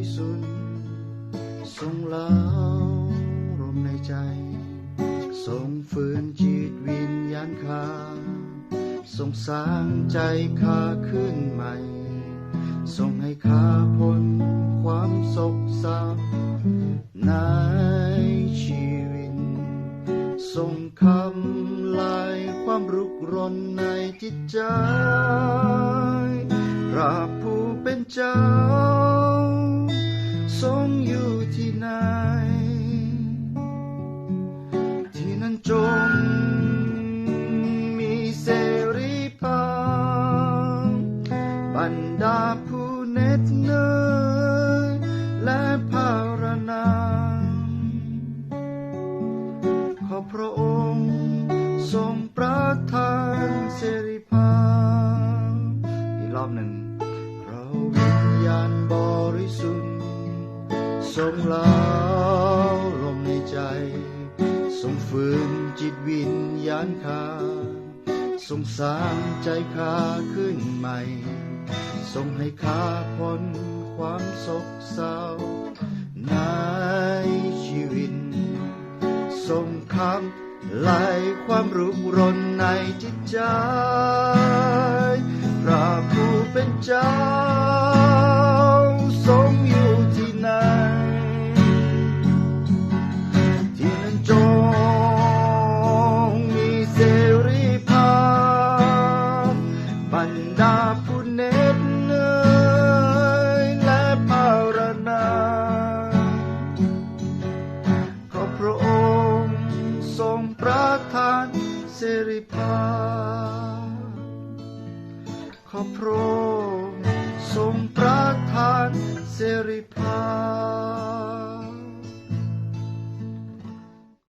ริสุทธิ์ทรงเล้ารมในใจ ทรงฝืนจิตวิญญาณข้าทรงสร้างใจข้าขึ้นใหม่ ทรงให้ข้าพ้นความโศกเศร้าในชีวิต ทรงคำลายความรุกรนในจิตใจพระผู้เป็นเจ้า ทรงอยู่ที่ไหน ที่นั้นจงมีเสรีภาพบรรดาผู้เน็ดเหนื่อยและภารนา ขอพระองค์ทรงประทานเสรีภาพอีกรอบหนึ่ง ทรงเล้าลมในใจ ทรงฝืนจิตวิญญาณข้าทรงสร้างใจข้าขึ้นใหม่ ทรงให้ข้าพ้นความโศกเศร้าในชีวิต ทรงคำไล่ความรุกรนในจิตใจ พระผู้เป็นเจ้า ดาผู้เน็ดเหนื่อยและภารนาขอพระองค์ทรงประทานเสรีภาพขอพระองค์ทรงประทานเสรีภาพ